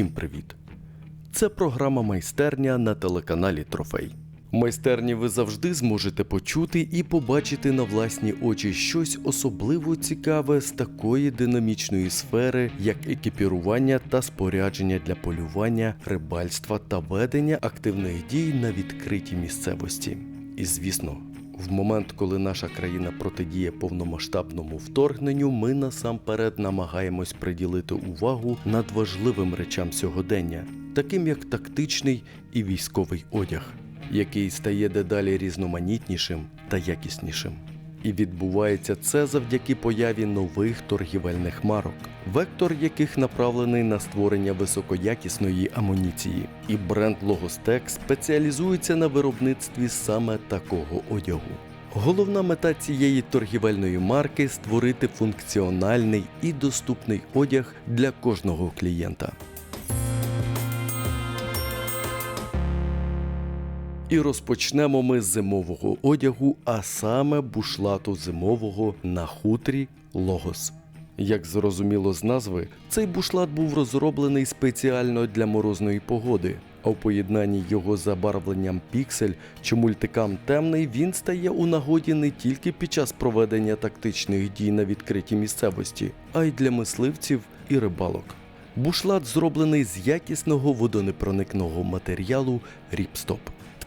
Всім привіт! Це програма майстерня на телеканалі Трофей. В майстерні ви завжди зможете почути і побачити на власні очі щось особливо цікаве з такої динамічної сфери, як екіпірування та спорядження для полювання, рибальства та ведення активних дій на відкритій місцевості. І звісно, в момент, коли наша країна протидіє повномасштабному вторгненню, ми насамперед намагаємось приділити увагу надважливим речам сьогодення, таким як тактичний і військовий одяг, який стає дедалі різноманітнішим та якіснішим. І відбувається це завдяки появі нових торгівельних марок, вектор яких направлений на створення високоякісної амуніції. І бренд Logostec спеціалізується на виробництві саме такого одягу. Головна мета цієї торгівельної марки створити функціональний і доступний одяг для кожного клієнта. І розпочнемо ми з зимового одягу, а саме бушлату зимового на хутрі Логос. Як зрозуміло з назви, цей бушлат був розроблений спеціально для морозної погоди, а в поєднанні його забарвленням піксель чи мультикам темний він стає у нагоді не тільки під час проведення тактичних дій на відкритій місцевості, а й для мисливців і рибалок. Бушлат зроблений з якісного водонепроникного матеріалу Ріпстоп.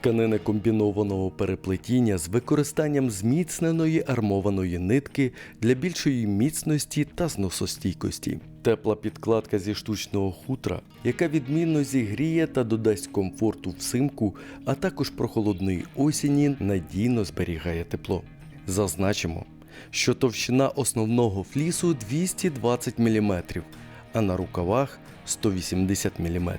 Тканини комбінованого переплетіння з використанням зміцненої армованої нитки для більшої міцності та зносостійкості. Тепла підкладка зі штучного хутра, яка відмінно зігріє та додасть комфорту взимку, а також прохолодної осені надійно зберігає тепло. Зазначимо, що товщина основного флісу 220 мм, а на рукавах 180 мм.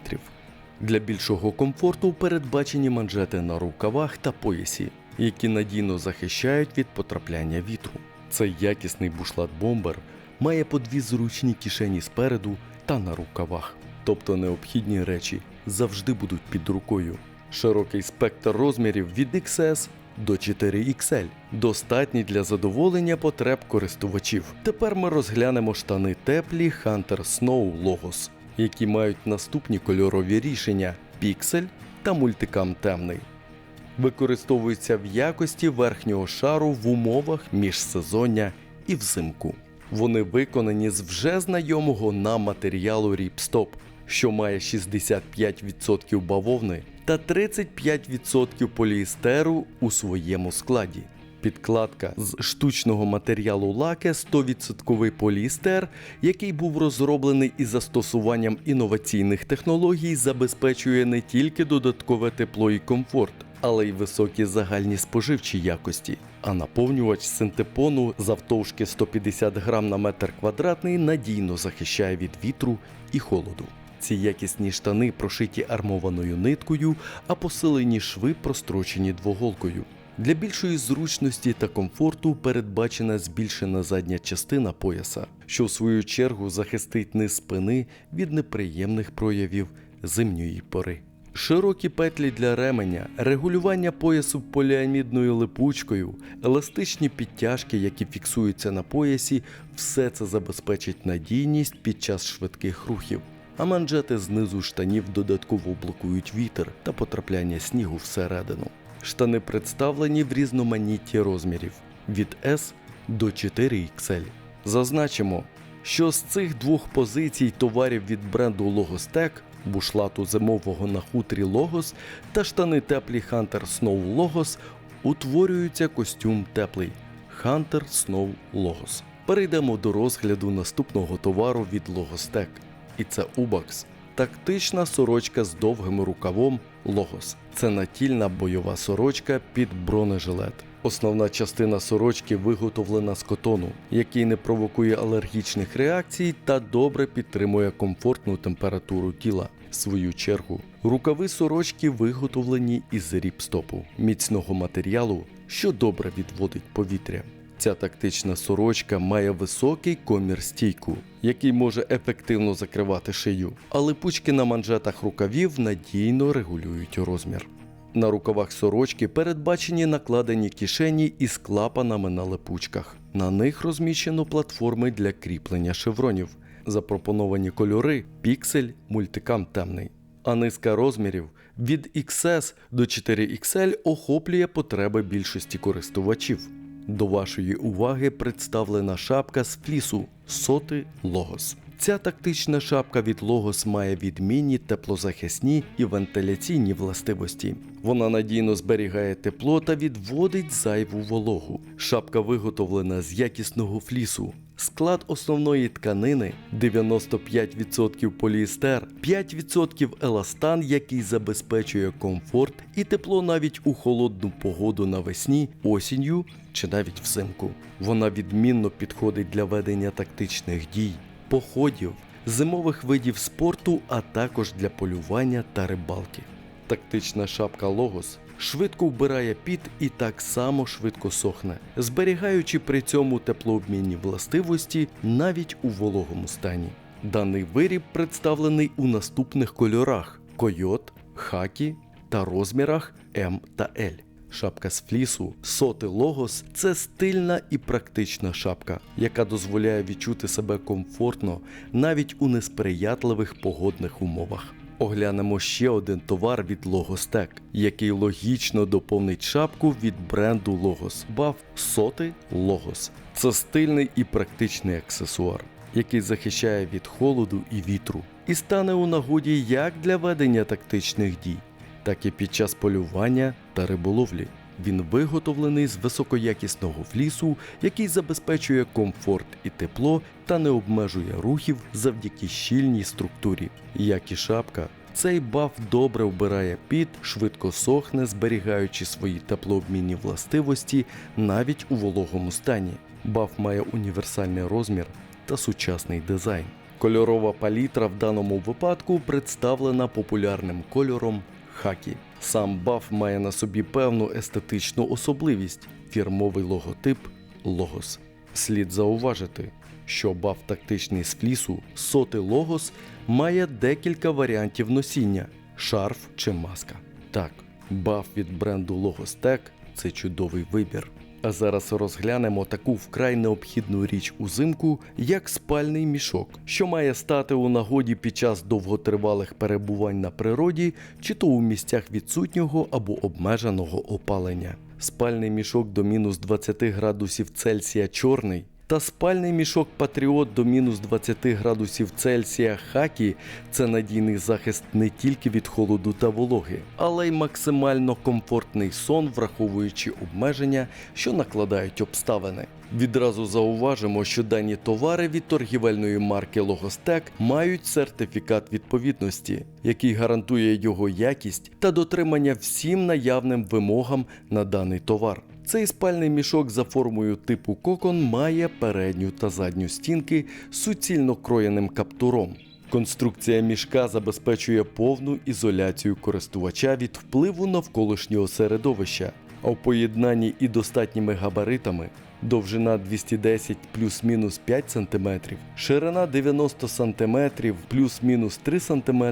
Для більшого комфорту передбачені манжети на рукавах та поясі, які надійно захищають від потрапляння вітру. Цей якісний бушлат бомбер має по дві зручні кишені спереду та на рукавах, тобто необхідні речі завжди будуть під рукою. Широкий спектр розмірів від XS до 4XL, достатній для задоволення потреб користувачів. Тепер ми розглянемо штани теплі Hunter Snow Logos які мають наступні кольорові рішення піксель та мультикам темний. Використовуються в якості верхнього шару в умовах міжсезоння і взимку. Вони виконані з вже знайомого нам матеріалу Ріпстоп, що має 65% бавовни та 35% поліестеру у своєму складі. Підкладка з штучного матеріалу лаке 100% поліестер, який був розроблений із застосуванням інноваційних технологій, забезпечує не тільки додаткове тепло і комфорт, але й високі загальні споживчі якості. А наповнювач синтепону завтовшки 150 грам на метр квадратний надійно захищає від вітру і холоду. Ці якісні штани прошиті армованою ниткою, а посилені шви прострочені двоголкою. Для більшої зручності та комфорту передбачена збільшена задня частина пояса, що в свою чергу захистить низ спини від неприємних проявів зимньої пори. Широкі петлі для ременя, регулювання поясу поліамідною липучкою, еластичні підтяжки, які фіксуються на поясі, все це забезпечить надійність під час швидких рухів. А манжети знизу штанів додатково блокують вітер та потрапляння снігу всередину. Штани представлені в різноманітті розмірів від S до 4XL. Зазначимо, що з цих двох позицій товарів від бренду Logostec, бушлату зимового на хутрі Logos та штани теплі Hunter Snow Logos утворюється костюм теплий Hunter Snow Logos. Перейдемо до розгляду наступного товару від Logostec. І це Ubax. Тактична сорочка з довгим рукавом Логос. Це натільна бойова сорочка під бронежилет. Основна частина сорочки виготовлена з котону, який не провокує алергічних реакцій та добре підтримує комфортну температуру тіла. В свою чергу, рукави сорочки виготовлені із ріпстопу, міцного матеріалу, що добре відводить повітря. Ця тактична сорочка має високий комір стійку, який може ефективно закривати шию, а липучки на манжетах рукавів надійно регулюють розмір. На рукавах сорочки передбачені накладені кишені із клапанами на липучках. На них розміщено платформи для кріплення шевронів. Запропоновані кольори піксель, мультикам темний. А низка розмірів від XS до 4XL охоплює потреби більшості користувачів. До вашої уваги представлена шапка з флісу соти Logos. Ця тактична шапка від Logos має відмінні теплозахисні і вентиляційні властивості. Вона надійно зберігає тепло та відводить зайву вологу. Шапка виготовлена з якісного флісу. Склад основної тканини 95% поліестер, 5% еластан, який забезпечує комфорт і тепло навіть у холодну погоду навесні, осінню чи навіть взимку. Вона відмінно підходить для ведення тактичних дій, походів, зимових видів спорту, а також для полювання та рибалки. Тактична шапка Логос швидко вбирає піт і так само швидко сохне, зберігаючи при цьому теплообмінні властивості навіть у вологому стані. Даний виріб представлений у наступних кольорах: койот, хакі та розмірах М та L. Шапка з флісу соти Логос це стильна і практична шапка, яка дозволяє відчути себе комфортно навіть у несприятливих погодних умовах. Оглянемо ще один товар від Logostec, який логічно доповнить шапку від бренду Logos. Баф соти Logos. Це стильний і практичний аксесуар, який захищає від холоду і вітру, і стане у нагоді як для ведення тактичних дій, так і під час полювання та риболовлі. Він виготовлений з високоякісного флісу, який забезпечує комфорт і тепло та не обмежує рухів завдяки щільній структурі. Як і шапка, цей баф добре вбирає піт, швидко сохне, зберігаючи свої теплообмінні властивості навіть у вологому стані. Баф має універсальний розмір та сучасний дизайн. Кольорова палітра в даному випадку представлена популярним кольором хакі. Сам баф має на собі певну естетичну особливість фірмовий логотип Логос. Слід зауважити, що баф тактичний з флісу соти Логос має декілька варіантів носіння шарф чи маска. Так, баф від бренду Logostec – це чудовий вибір. А зараз розглянемо таку вкрай необхідну річ узимку, як спальний мішок, що має стати у нагоді під час довготривалих перебувань на природі, чи то у місцях відсутнього або обмеженого опалення. Спальний мішок до мінус 20 градусів Цельсія чорний. Та спальний мішок Патріот до мінус 20 градусів Цельсія хакі це надійний захист не тільки від холоду та вологи, але й максимально комфортний сон, враховуючи обмеження, що накладають обставини. Відразу зауважимо, що дані товари від торгівельної марки Logostec мають сертифікат відповідності, який гарантує його якість та дотримання всім наявним вимогам на даний товар. Цей спальний мішок за формою типу кокон має передню та задню стінки з суцільно кроєним каптуром. Конструкція мішка забезпечує повну ізоляцію користувача від впливу навколишнього середовища, а в поєднанні і достатніми габаритами довжина 210 плюс-мінус 5 см, ширина 90 см плюс-мінус 3 см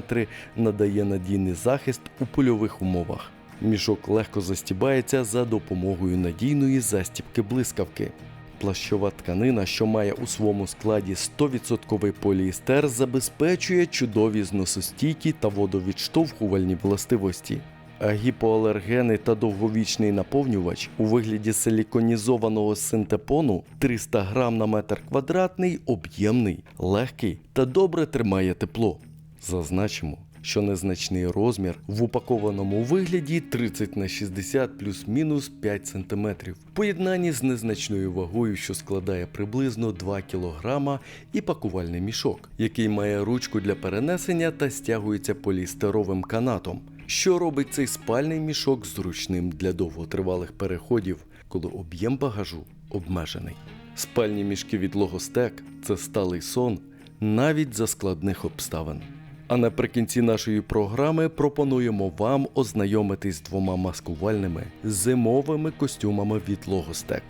надає надійний захист у польових умовах. Мішок легко застібається за допомогою надійної застібки блискавки. Плащова тканина, що має у своєму складі 100% поліестер, забезпечує чудові зносостійкі та водовідштовхувальні властивості. А гіпоалергени та довговічний наповнювач у вигляді силіконізованого синтепону 300 грам на метр квадратний, об'ємний, легкий та добре тримає тепло. Зазначимо, що незначний розмір в упакованому вигляді 30 на 60 плюс-мінус 5 см, в поєднанні з незначною вагою, що складає приблизно 2 кг, і пакувальний мішок, який має ручку для перенесення та стягується полістеровим канатом, що робить цей спальний мішок зручним для довготривалих переходів, коли об'єм багажу обмежений. Спальні мішки від Logostec – це сталий сон навіть за складних обставин. А наприкінці нашої програми пропонуємо вам ознайомитись з двома маскувальними зимовими костюмами від Logostec.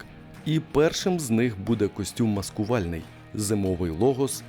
І першим з них буде костюм маскувальний зимовий логос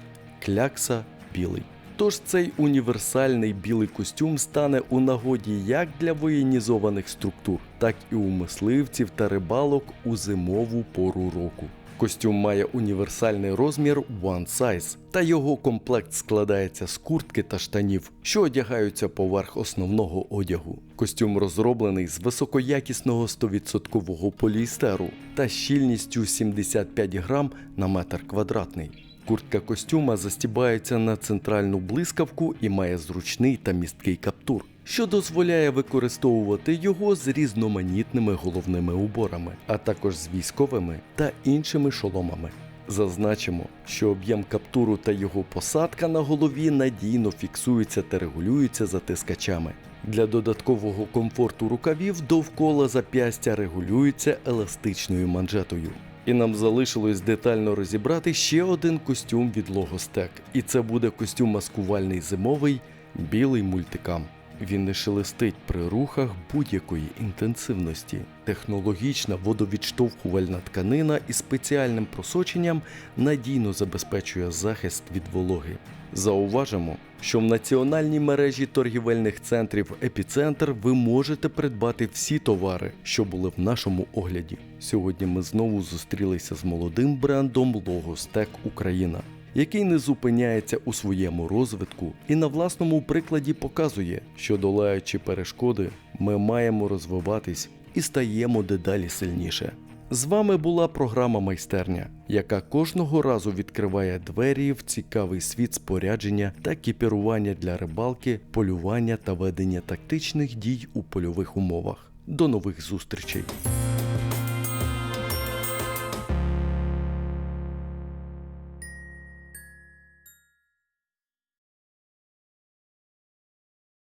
клякса білий. Тож цей універсальний білий костюм стане у нагоді як для воєнізованих структур, так і у мисливців та рибалок у зимову пору року. Костюм має універсальний розмір One Size, та його комплект складається з куртки та штанів, що одягаються поверх основного одягу. Костюм розроблений з високоякісного 100% поліестеру та щільністю 75 грам на метр квадратний. Куртка костюма застібається на центральну блискавку і має зручний та місткий каптур, що дозволяє використовувати його з різноманітними головними уборами, а також з військовими та іншими шоломами. Зазначимо, що об'єм каптуру та його посадка на голові надійно фіксуються та регулюються затискачами. Для додаткового комфорту рукавів довкола зап'ястя регулюються еластичною манжетою. І нам залишилось детально розібрати ще один костюм від Logostec. І це буде костюм маскувальний зимовий, білий мультикам. Він не шелестить при рухах будь-якої інтенсивності. Технологічна водовідштовхувальна тканина із спеціальним просоченням надійно забезпечує захист від вологи. Зауважимо, що в національній мережі торгівельних центрів Епіцентр ви можете придбати всі товари, що були в нашому огляді. Сьогодні ми знову зустрілися з молодим брендом Logostec Україна, який не зупиняється у своєму розвитку і на власному прикладі показує, що долаючи перешкоди, ми маємо розвиватись і стаємо дедалі сильніше. З вами була програма Майстерня, яка кожного разу відкриває двері в цікавий світ спорядження та екіпірування для рибалки, полювання та ведення тактичних дій у польових умовах. До нових зустрічей!